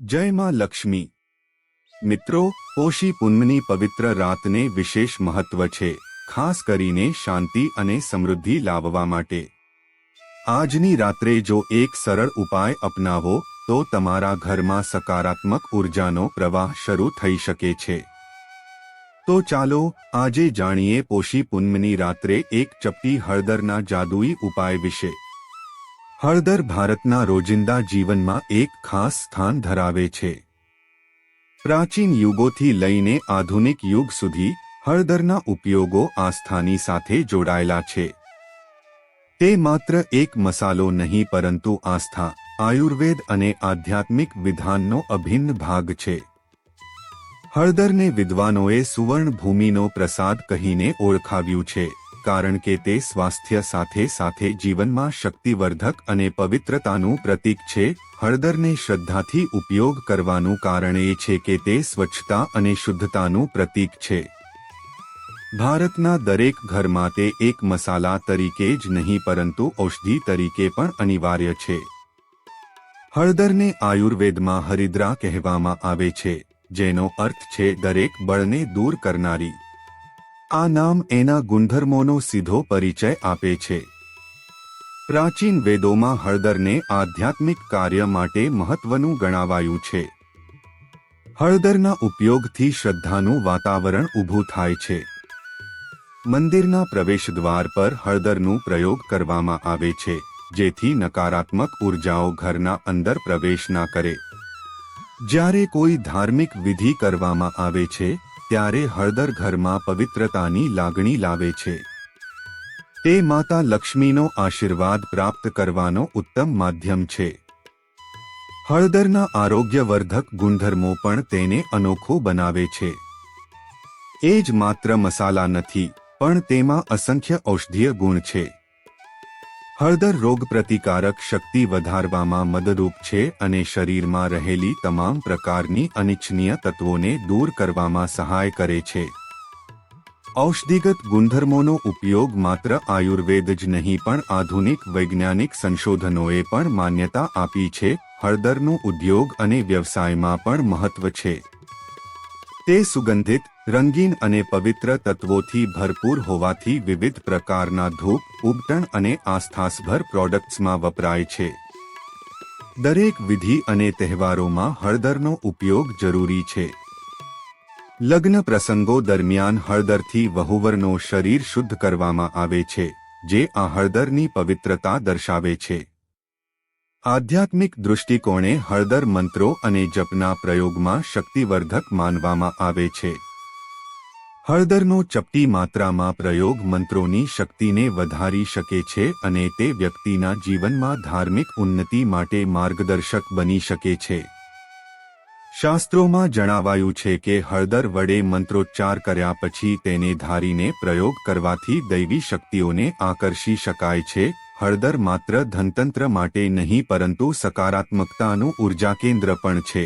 જય માં લક્ષ્મી. મિત્રો પોષી પૂનમની પવિત્ર રાતને વિશેષ મહત્વ છે, ખાસ કરીને શાંતિ અને સમૃદ્ધિ લાવવા માટે. આજની રાત્રે જો એક સરળ ઉપાય અપનાવો, તો તમારા ઘરમાં સકારાત્મક ઉર્જાનો પ્રવાહ શરૂ થઈ શકે છે. તો ચાલો, આજે જાણીએ પોષી પૂનમની રાત્રે એક ચપટી હળદરના જાદુઈ ઉપાય વિશે. હળદર ભારતના રોજિંદા જીવનમાં એક ખાસ સ્થાન ધરાવે છે. પ્રાચીન યુગોથી લઈને આધુનિક યુગ સુધી હળદરના ઉપયોગો આસ્થાની સાથે જોડાયેલા છે. તે માત્ર એક મસાલો નહીં પરંતુ આસ્થા, આયુર્વેદ અને આધ્યાત્મિક વિધાનનો અભિન્ન ભાગ છે. હળદરને વિદ્વાનોએ સુવર્ણ ભૂમિનો પ્રસાદ કહીને ઓળખાવ્યું છે. કારણ કે તે સ્વાસ્થ્ય સાથે સાથે જીવનમાં શક્તિવર્ધક અને પવિત્રતાનું પ્રતીક છે, હળદરને શ્રદ્ધાથી ઉપયોગ કરવાનું કારણ એ છે કે તે સ્વચ્છતા અને શુદ્ધતાનું પ્રતીક છે. ભારતના દરેક ઘરમાં તે એક મસાલા તરીકે જ નહીં પરંતુ ઔષધિ તરીકે પણ અનિવાર્ય છે. હળદરને આયુર્વેદમાં હરિદ્રા કહેવામાં આવે છે, જેનો અર્થ છે દરેક બળને દૂર કરનારી. આ નામ એના ગુણધર્મોનો સીધો પરિચય આપે છે. પ્રાચીન વેદોમાં હળદરને આધ્યાત્મિક કાર્ય માટે મહત્વનું ગણાવાયું છે. હળદરના ઉપયોગથી શ્રદ્ધાનું વાતાવરણ ઊભું થાય છે. મંદિરના પ્રવેશદ્વાર પર હળદરનું પ્રયોગ કરવામાં આવે છે, જેથી નકારાત્મક ઉર્જાઓ ઘરના અંદર પ્રવેશ ના કરે. જ્યારે કોઈ ધાર્મિક વિધિ કરવામાં આવે છે ત્યારે હળદર ઘરમાં પવિત્રતાની લાગણી લાવે છે. તે માતા લક્ષ્મીનો આશીર્વાદ પ્રાપ્ત કરવાનો ઉત્તમ માધ્યમ છે. હળદરના આરોગ્યવર્ધક ગુણધર્મો પણ તેને અનોખો બનાવે છે. એ જ માત્ર મસાલા નથી, પણ તેમાં અસંખ્ય ઔષધીય ગુણ છે. હળદર રોગ પ્રતિકારક શક્તિ વધારવામાં મદદરૂપ છે અને શરીરમાં રહેલી તમામ પ્રકારની અનિચ્છનીય તત્વોને દૂર કરવામાં સહાય કરે છે. ઔષધિગત ગુણધર્મોનો ઉપયોગ માત્ર આયુર્વેદ જ નહીં પણ આધુનિક વૈજ્ઞાનિક સંશોધનોએ પણ માન્યતા આપી છે. હળદરનો ઉદ્યોગ અને વ્યવસાયમાં પણ મહત્વ છે. તે સુગંધિત, રંગીન અને પવિત્ર તત્વોથી ભરપૂર હોવાથી વિવિધ પ્રકારના ધૂપ ઉબટણ અને આસ્થાસભર પ્રોડક્ટ્સમાં વપરાય છે. દરેક વિધિ અને તહેવારોમાં હળદરનો ઉપયોગ જરૂરી છે. લગ્ન પ્રસંગો દરમિયાન હળદરથી વહુવરનો શરીર શુદ્ધ કરવામાં આવે છે, જે આ હળદરની પવિત્રતા દર્શાવે છે. આધ્યાત્મિક દૃષ્ટિકોણે હળદર મંત્રો અને જપના પ્રયોગમાં શક્તિવર્ધક માનવામાં આવે છે. હળદરનો ચપટી માત્રામાં પ્રયોગ મંત્રોની શક્તિને વધારી શકે છે અને તે વ્યક્તિના જીવનમાં ધાર્મિક ઉન્નતિ માટે માર્ગદર્શક બની શકે છે. શાસ્ત્રોમાં જણાવાયું છે કે હળદર વડે મંત્રોચ્ચાર કર્યા પછી તેને ધારીને પ્રયોગ કરવાથી દૈવી શક્તિઓને આકર્ષી શકાય છે હળદર માત્ર ધનતંત્ર માટે નહીં, પરંતુ સકારાત્મકતાનું ઊર્જા કેન્દ્ર પણ છે.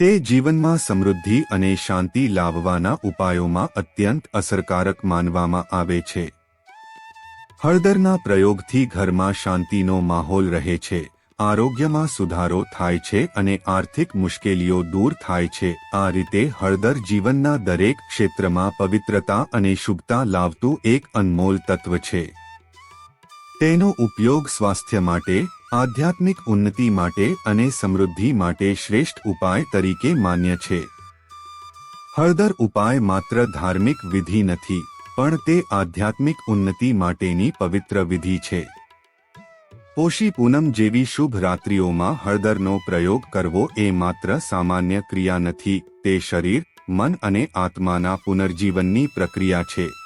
તે જીવનમાં સમૃદ્ધિ અને શાંતિ લાવવાના ઉપાયોમાં અત્યંત અસરકારક માનવામાં આવે છે. હળદરના પ્રયોગથી ઘરમાં શાંતિનો માહોલ રહે છે, આરોગ્યમાં સુધારો થાય છે અને આર્થિક મુશ્કેલીઓ દૂર થાય છે. આ રીતે હળદર જીવનના દરેક ક્ષેત્રમાં પવિત્રતા અને શુભતા લાવતું એક અનમોલ તત્વ છે. તેનો ઉપયોગ સ્વાસ્થ્ય માટે, આધ્યાત્મિક ઉન્નતિ માટે અને સમૃદ્ધિ માટે શ્રેષ્ઠ ઉપાય તરીકે માન્ય છે. હળદર ઉપાય માત્ર ધાર્મિક વિધિ નથી, પણ તે આધ્યાત્મિક ઉન્નતિ માટેની પવિત્ર વિધિ છે. પોષી પૂનમ જેવી શુભ રાત્રિઓમાં હળદરનો પ્રયોગ કરવો એ માત્ર સામાન્ય ક્રિયા નથી, તે શરીર, મન અને આત્માના પુનર્જીવનની પ્રક્રિયા છે.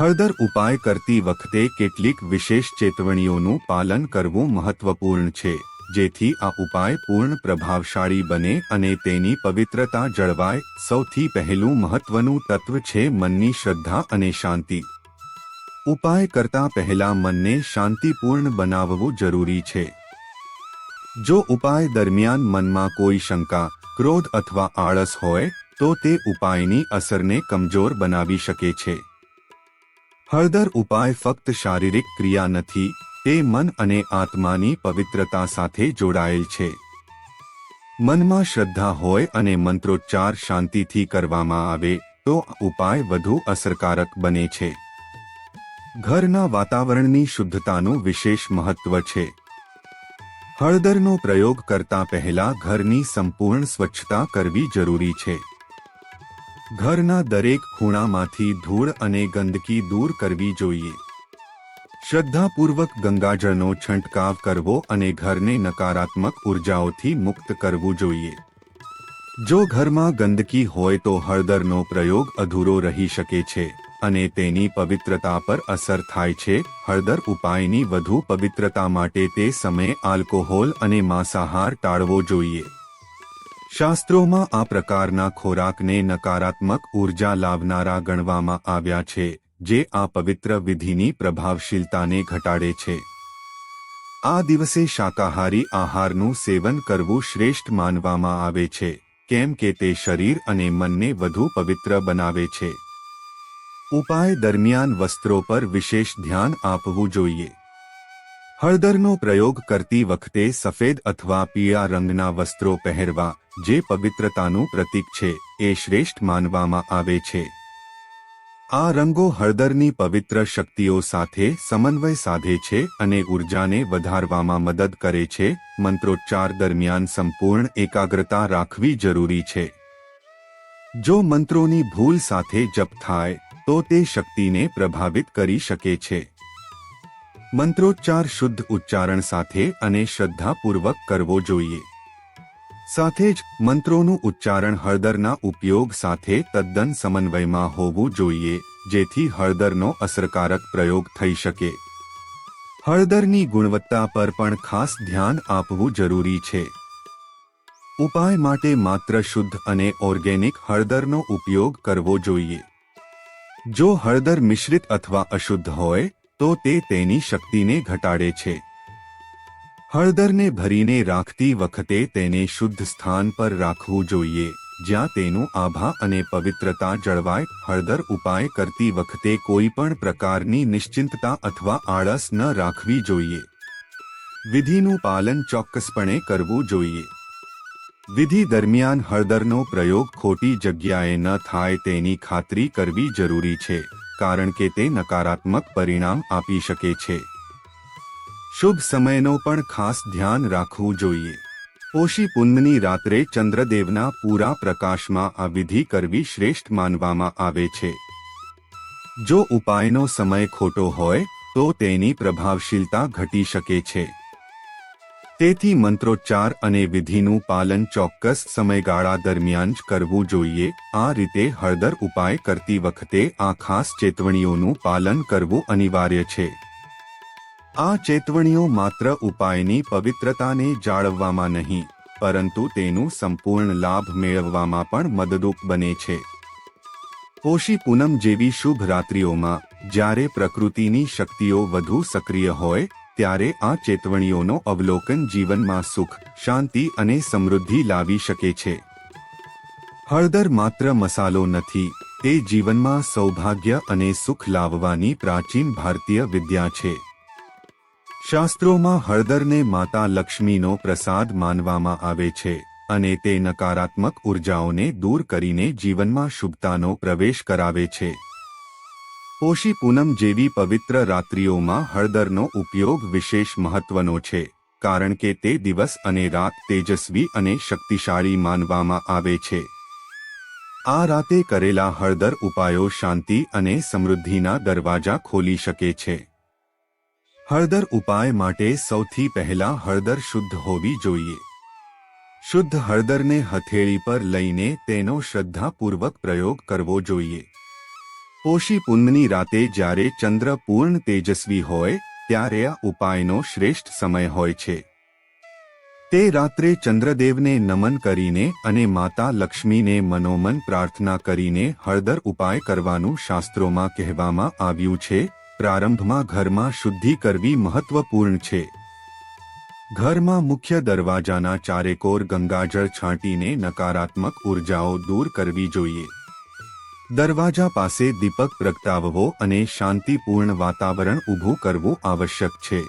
હળદર ઉપાય કરતી વખતે કેટલીક વિશેષ ચેતવણીઓનું પાલન કરવું મહત્વપૂર્ણ છે, જેથી આ ઉપાય પૂર્ણ પ્રભાવશાળી બને અને તેની પવિત્રતા જળવાય. સૌથી પહેલું મહત્વનું તત્વ છે મનની શ્રદ્ધા અને શાંતિ. ઉપાય કરતા પહેલા મનને શાંતિપૂર્ણ બનાવવું જરૂરી છે. જો ઉપાય દરમિયાન મનમાં કોઈ શંકા, ક્રોધ અથવા આળસ હોય, તો તે ઉપાયની અસરને કમજોર બનાવી શકે છે. હળદર ઉપાય ફક્ત શારીરિક ક્રિયા નથી, તે મન અને આત્માની પવિત્રતા સાથે જોડાયેલ છે. મનમાં શ્રદ્ધા હોય અને મંત્રોચ્ચાર શાંતિથી કરવામાં આવે, તો ઉપાય વધુ અસરકારક બને છે. ઘરના વાતાવરણની શુદ્ધતાનું વિશેષ મહત્વ છે. હળદરનો પ્રયોગ કરતા પહેલા ઘરની સંપૂર્ણ સ્વચ્છતા કરવી જરૂરી છે. ઘરના દરેક ખૂણામાંથી ધૂળ અને ગંદકી દૂર કરવી જોઈએ. શ્રદ્ધાપૂર્વક ગંગાજળનો છંટકાવ કરવો અને ઘરને નકારાત્મક ઉર્જાઓથી મુક્ત કરવું જોઈએ. જો ઘરમાં ગંદકી હોય તો હળદરનો પ્રયોગ અધૂરો રહી શકે છે અને તેની પવિત્રતા પર અસર થાય છે. હળદર ઉપાયની વધુ પવિત્રતા માટે તે સમયે આલ્કોહોલ અને માંસાહાર ટાળવો જોઈએ. શાસ્ત્રોમાં આ પ્રકારના ખોરાકને નકારાત્મક ઊર્જા લાવનારા ગણવામાં આવ્યા છે, જે આ પવિત્ર વિધિની પ્રભાવશીલતાને ઘટાડે છે. આ દિવસે શાકાહારી આહારનું સેવન કરવું શ્રેષ્ઠ માનવામાં આવે છે, કેમ કે તે શરીર અને મનને વધુ પવિત્ર બનાવે છે. ઉપાય દરમિયાન વસ્ત્રો પર વિશેષ ધ્યાન આપવું જોઈએ. હળદરનો પ્રયોગ કરતી વખતે સફેદ અથવા પીળા રંગના વસ્ત્રો પહેરવા, જે પવિત્રતાનું પ્રતીક છે, એ શ્રેષ્ઠ માનવામાં આવે છે. આ રંગો હળદરની પવિત્ર શક્તિઓ સાથે સમન્વય સાધે છે અને ઉર્જાને વધારવામાં મદદ કરે છે. મંત્રોચ્ચાર દરમિયાન સંપૂર્ણ એકાગ્રતા રાખવી જરૂરી છે. જો મંત્રોની ભૂલ સાથે જપ થાય, તો તે શક્તિને પ્રભાવિત કરી શકે છે. મંત્રોચ્ચાર શુદ્ધ ઉચ્ચારણ સાથે અને શ્રદ્ધાપૂર્વક કરવો જોઈએ. સાથે જ મંત્રોનું ઉચ્ચારણ હળદરના ઉપયોગ સાથે તદ્દન સમન્વયમાં હોવું જોઈએ, જેથી હળદરનો અસરકારક પ્રયોગ થઈ શકે. હળદરની ગુણવત્તા પર પણ ખાસ ધ્યાન આપવું જરૂરી છે. ઉપાય માટે માત્ર શુદ્ધ અને ઓર્ગેનિક હળદરનો ઉપયોગ કરવો જોઈએ. જો હળદર મિશ્રિત અથવા અશુદ્ધ હોય તો તે તેની શક્તિને ઘટાડે છે. હળદરને ભરીને રાખતી વખતે તેને શુદ્ધ સ્થાન પર રાખવું જોઈએ, જ્યાં તેનું આભા અને પવિત્રતા જળવાય. હળદર ઉપાય કરતી વખતે કોઈ પણ પ્રકારની નિશ્ચિંતતા અથવા આળસ ન રાખવી જોઈએ. વિધિનું પાલન ચોક્કસપણે કરવું જોઈએ. વિધિ દરમિયાન હળદરનો પ્રયોગ ખોટી જગ્યાએ ન થાય તેની ખાતરી કરવી જરૂરી છે. કારણ કે તે નકારાત્મક પરિણામ આપી શકે છે. શુભ સમયનો પણ ખાસ ધ્યાન રાખવું જોઈએ. પોષી પુન્નની રાત્રે ચંદ્રદેવના પૂરા પ્રકાશમાં આ વિધિ કરવી શ્રેષ્ઠ માનવામાં આવે છે. જો ઉપાયનો સમય ખોટો હોય, તો તેની પ્રભાવશીલતા ઘટી શકે છે. તેથી મંત્રોચ્ચાર અને વિધિનું પાલન ચોક્કસ સમયગાળા દરમિયાન જ કરવું જોઈએ. આ રીતે હળદર ઉપાય કરતી વખતે આ ખાસ ચેતવણીઓનું પાલન કરવું અનિવાર્ય છે. આ ચેતવણીઓ માત્ર ઉપાયની પવિત્રતાને જાળવવામાં નહીં, પરંતુ તેનું સંપૂર્ણ લાભ મેળવવામાં પણ મદદરૂપ બને છે. પોષી પૂનમ જેવી શુભ રાત્રિઓમાં, જ્યારે પ્રકૃતિની શક્તિઓ વધુ સક્રિય હોય ત્યારે આ ચેતવણીઓનો અવલોકન જીવનમાં સુખ, શાંતિ અને સમૃદ્ધિ લાવી શકે છે. હળદર માત્ર મસાલો નથી તે જીવનમાં સૌભાગ્ય અને સુખ લાવવાની પ્રાચીન ભારતીય વિદ્યા છે. શાસ્ત્રોમાં હળદરને માતા લક્ષ્મીનો પ્રસાદ માનવામાં આવે છે અને તે નકારાત્મક ઉર્જાઓને દૂર કરીને જીવનમાં શુભતાનો પ્રવેશ કરાવે છે. પોષી પૂનમ જેવી પવિત્ર રાત્રિઓમાં હળદરનો ઉપયોગ વિશેષ મહત્વનો છે, કારણ કે તે દિવસ અને રાત તેજસ્વી અને શક્તિશાળી માનવામાં આવે છે. આ રાતે કરેલા હળદર ઉપાયો શાંતિ અને સમૃદ્ધિના દરવાજા ખોલી શકે છે. હળદર ઉપાય માટે સૌથી પહેલા હળદર શુદ્ધ હોવી જોઈએ. શુદ્ધ હળદરને હથેળી પર લઈને તેનો શ્રદ્ધાપૂર્વક પ્રયોગ કરવો જોઈએ. પોષી પૂનમની રાતે જ્યારે ચંદ્ર પૂર્ણ તેજસ્વી હોય, ત્યારે આ ઉપાયનો શ્રેષ્ઠ સમય હોય છે. તે રાત્રે ચંદ્રદેવને નમન કરીને અને માતા લક્ષ્મીને મનોમન પ્રાર્થના કરીને હળદર ઉપાય કરવાનું શાસ્ત્રોમાં કહેવામાં આવ્યું છે, પ્રારંભમાં ઘરમાં શુદ્ધિ કરવી મહત્વપૂર્ણ છે. ઘરમાં મુખ્ય દરવાજાના ચારેકોર ગંગાજળ છાંટીને નકારાત્મક ઉર્જાઓ દૂર કરવી જોઈએ. દરવાજા પાસે દીપક પ્રગટાવવો અને શાંતિપૂર્ણ વાતાવરણ ઊભું કરવું આવશ્યક છે.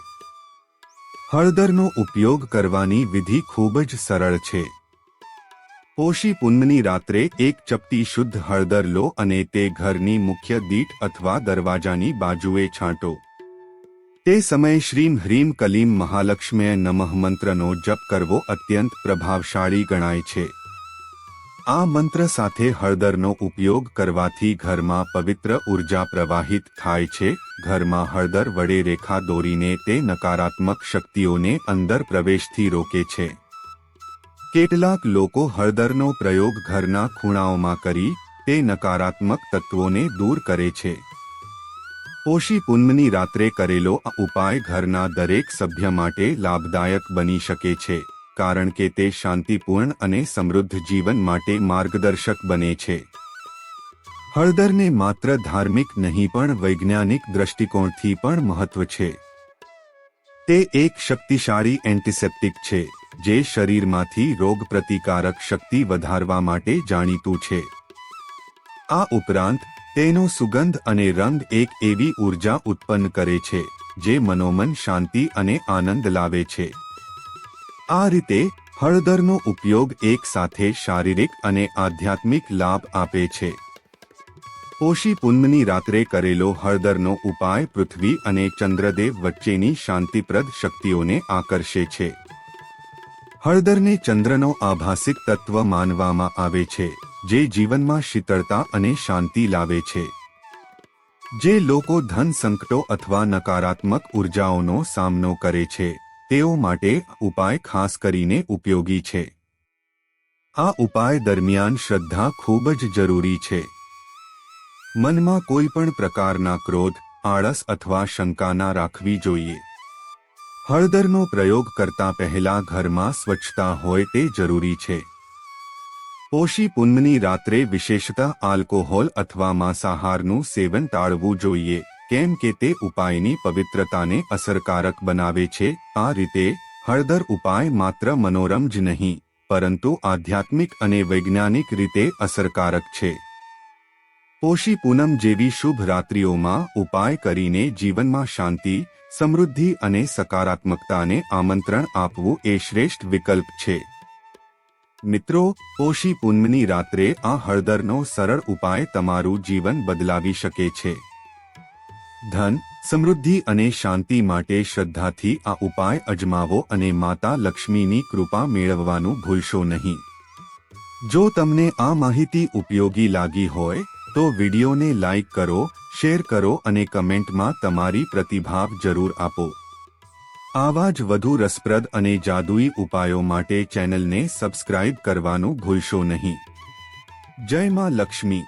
હળદરનો ઉપયોગ કરવાની વિધિ ખૂબ જ સરળ છે. પોષી પૂનમની રાત્રે એક ચપટી શુદ્ધ હળદર લો અને તે ઘરની મુખ્ય દીઠ અથવા દરવાજાની બાજુએ છાંટો. તે સમયે શ્રીમ હ્રીમ કલીમ મહાલક્ષ્મીય નમઃ મંત્રનો જપ કરવો અત્યંત પ્રભાવશાળી ગણાય છે. આ મંત્ર સાથે હળદરનો ઉપયોગ કરવાથી ઘરમાં પવિત્ર ઊર્જા પ્રવાહિત થાય છે. ઘરમાં હળદર વડે રેખા દોરીને તે નકારાત્મક શક્તિઓને અંદર પ્રવેશથી રોકે છે. કેટલાક લોકો હળદરનો પ્રયોગ ઘરના ખૂણાઓમાં કરી તે નકારાત્મક તત્વોને દૂર કરે છે. પોષી પૂનમની રાત્રે કરેલો ઉપાય ઘરના દરેક સભ્ય માટે લાભદાયક બની શકે છે. કારણ કે તે શાંતિપૂર્ણ અને સમૃદ્ધ જીવન માટે માર્ગદર્શક બને છે. હળદરને માત્ર ધાર્મિક નહીં પણ વૈજ્ઞાનિક દ્રષ્ટિકોણથી પણ મહત્વ છે. તે એક શક્તિશાળી એન્ટિસેપ્ટિક છે, જે શરીરમાંથી રોગ પ્રતિકારક શક્તિ વધારવા માટે જાણીતું છે. આ ઉપરાંત, તેનો સુગંધ અને રંગ એક એવી ઊર્જા ઉત્પન્ન કરે છે, જે મનોમન શાંતિ અને આનંદ લાવે છે. આ રીતે હળદરનો ઉપયોગ એક સાથે શારીરિક અને આધ્યાત્મિક લાભ આપે છે. પોષી પૂનમની રાત્રે કરેલો હળદરનો ઉપાય પૃથ્વી અને ચંદ્રદેવ વચ્ચેની શાંતિપ્રદ શક્તિઓને આકર્ષે છે. હળદરને ચંદ્રનો આભાસિક તત્વ માનવામાં આવે છે, જે જીવનમાં શીતળતા અને શાંતિ લાવે છે. જે લોકો ધન સંકટો અથવા નકારાત્મક ઉર્જાઓનો સામનો કરે છે. તેઓ માટે ઉપાય ખાસ કરીને ઉપયોગી છે. આ ઉપાય દરમિયાન શ્રદ્ધા ખૂબ જ જરૂરી છે. મનમાં કોઈ પણ પ્રકારના ક્રોધ, આળસ અથવા શંકા ના રાખવી જોઈએ. હળદરનો પ્રયોગ કરતા પહેલા ઘરમાં સ્વચ્છતા હોય તે જરૂરી છે. પોષી પૂનમની રાત્રે વિશેષતા આલ્કોહોલ અથવા માંસાહારનું સેવન ટાળવું જોઈએ. કેમ કે તે ઉપાયની પવિત્રતાને અસરકારક બનાવે છે, આ રીતે હળદર ઉપાય માત્ર મનોરમ જ નહીં, પરંતુ આધ્યાત્મિક અને વૈજ્ઞાનિક રીતે અસરકારક છે. પોષી પૂનમ જેવી શુભ રાત્રિઓમાં ઉપાય કરીને જીવનમાં શાંતિ, સમૃદ્ધિ અને સકારાત્મકતાને આમંત્રણ આપવું એ શ્રેષ્ઠ વિકલ્પ છે. મિત્રો, પોષી પૂનમની રાત્રે આ હળદરનો સરળ ઉપાય તમારું જીવન બદલાવી શકે છે. ધન, સમૃદ્ધિ અને શાંતિ માટે શ્રદ્ધાથી આ ઉપાય અજમાવો અને માતા લક્ષ્મીની કૃપા મેળવવાનું ભૂલશો નહીં. જો તમને આ માહિતી ઉપયોગી લાગી હોય, તો વિડીયોને લાઇક કરો, શેર કરો અને કમેન્ટમાં તમારી પ્રતિભાવ જરૂર આપો. આવા જ વધુ રસપ્રદ અને જાદુઈ ઉપાયો માટે ચેનલને સબસ્ક્રાઇબ કરવાનું ભૂલશો નહીં. જય માં લક્ષ્મી.